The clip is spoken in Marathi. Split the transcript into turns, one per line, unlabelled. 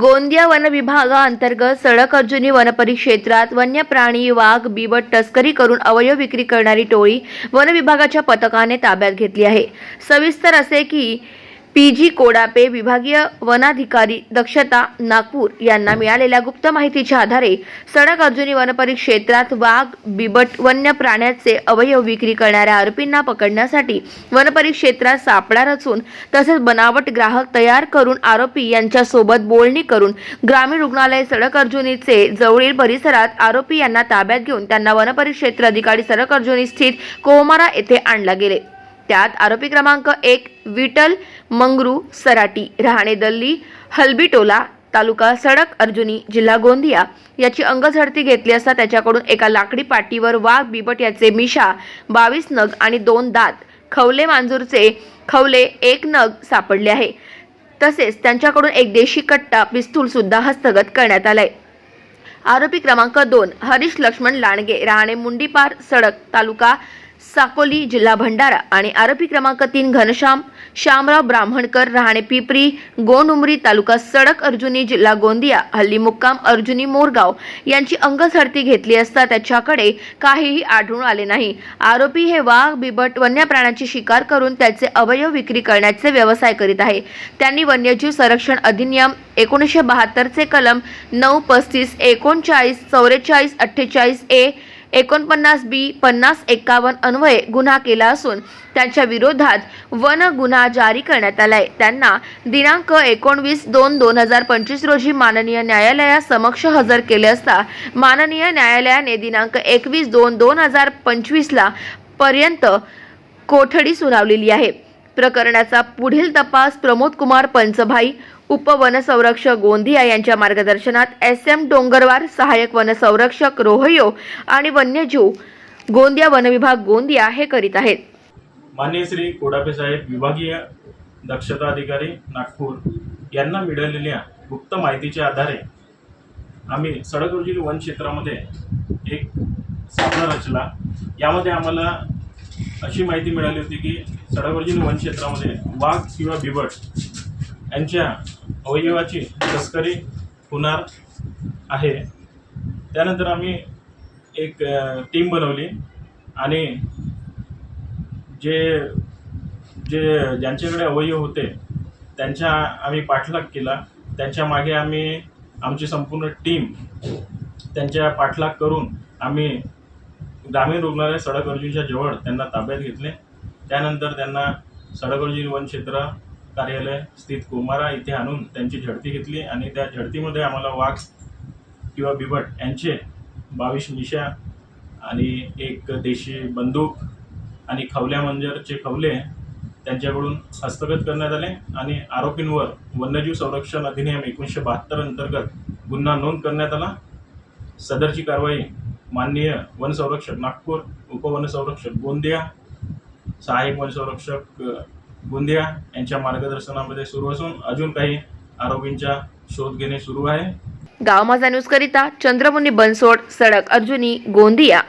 गोंदिया वन विभागाअंतर्गत सडक अर्जुनी वनपरिक्षेत्रात वन्य प्राणी वाघ बिबट तस्करी करून अवयव विक्री करणारी टोळी वन विभागाच्या पथकाने ताब्यात घेतली आहे. सविस्तर असे की पी जी कोडापे विभागीय वनाधिकारी दक्षता नागपूर यांना मिळालेल्या गुप्त माहितीच्या आधारे सडक अर्जुनी वनपरिक्षेत्रात वाघ बिबट वन्य प्राण्याचे अवयव विक्री करणाऱ्या आरोपींना पकडण्यासाठी वनपरिक्षेत्रात सापळा रचून तसेच बनावट ग्राहक तयार करून आरोपी यांच्यासोबत बोलणी करून ग्रामीण रुग्णालय सडक अर्जुनीचे जवळील परिसरात आरोपी यांना ताब्यात घेऊन त्यांना वनपरिक्षेत्र अधिकारी सडक अर्जुनी स्थित कोहमारा येथे आणला गेले. त्यात आरोपी क्रमांक एक विठल मंगरू सराटी राहणे दल्ली हलबीटोला तालुका सडक अर्जुनी जिल्हा गोंदिया याची अंगझडती घेतली असता त्याच्याकडून एका लाकडी पाटीवर वाघ बिबट याचे मिशा बावीस नग आणि दोन दात खवले मांजूरचे खवले एक नग सापडले आहे. तसेच त्यांच्याकडून एक देशी कट्टा पिस्तूल सुद्धा हस्तगत करण्यात आलाय. आरोपी क्रमांक दोन हरीश लक्ष्मण लांडगे राहणे मुंडीपार सडक तालुका साकोली जिल्हा भंडारा आणि आरोपी क्रमांक तीन घनश्याम श्यामराव ब्राह्मणकर राहणे पिपरी गोंडउमरी तालुका सडक अर्जुनी जिल्हा गोंदिया हल्ली मुक्काम अर्जुनी मोरगाव यांची अंगझडती घेतली असता त्याच्याकडे काहीही आढळून आले नाही. आरोपी हे वाघ बिबट वन्य प्राण्याची शिकार करून त्याचे अवयव विक्री करण्याचे व्यवसाय करीत आहे. त्यांनी वन्यजीव संरक्षण अधिनियम एकोणीसशे बहात्तरचे कलम नऊ पस्तीस एकोणचाळीस चौवेचाळीस अठ्ठेचाळीस ए एकोणपन्नास बी पन्नास एक्कावन्न अन्वये गुन्हा केला असून त्यांच्या विरोधात वन गुन्हा जारी करण्यात आलाय. त्यांना दिनांक एकोणवीस दोन दोन हजार पंचवीस रोजी माननीय न्यायालयासमक्ष हजर केले असता माननीय न्यायालयाने दिनांक एकवीस दोन दोन हजार पंचवीसला पर्यंत कोठडी सुनावलेली आहे. प्रकरणाचा पुढील तपास प्रमोद कुमार पंचभाई उपवनसंरक्षक गोंदिया यांच्या मार्गदर्शनात एस एम डोंगरवार सहाय्यक वनसंरक्षक रोहयो आणि वन्यजीव गोंदिया वनविभाग गोंदिया हे करीत आहेत.
मान्य श्री कोडापे साहेब विभागीय दक्षता अधिकारी नागपूर यांना मिळालेल्या गुप्त माहितीच्या आधारे आम्ही सडकरोजी वन क्षेत्रामध्ये एक सापळा रचला. यामध्ये आम्हाला अशी माहिती मिळाली होती की सडकरोजी वन क्षेत्रामध्ये वाघ किंवा बिबट यांच्या अवयवाची तस्करी होणार आहे. त्यानंतर आम्ही एक टीम बनवली आणि जे जे ज्यांच्याकडे अवयव होते त्यांच्या आम्ही पाठलाग केला. त्यांच्या मागे आम्ही आमची संपूर्ण टीम त्यांच्या पाठलाग करून आम्ही ग्रामीण रुग्णालय सडक जवळ त्यांना ताब्यात घेतले. त्यानंतर त्यांना सडक वनक्षेत्र कार्यालय स्थित कोमारा इथे आणून त्यांची झडती घेतली आणि त्या झडतीमध्ये आम्हाला वाघ किंवा बिबट यांचे बावीस मिशा आणि एक देशी बंदूक आणि खवल्या मंजरचे खवले त्यांच्याकडून हस्तगत करण्यात आले आणि आरोपींवर वन्यजीव संरक्षण अधिनियम एकोणीसशे बहात्तर अंतर्गत गुन्हा नोंद करण्यात आला. सदरची कारवाई माननीय वनसंरक्षक नागपूर उपवनसंरक्षक गोंदिया सहाय्यक वनसंरक्षक गोंदिया यांच्या मार्गदर्शनामध्ये सुरू असून अजून काही आरोपींचा शोध घेणे सुरू आहे.
गाव माझा न्यूज करिता चंद्रमुनी बनसोड सडक अर्जुनी गोंदिया.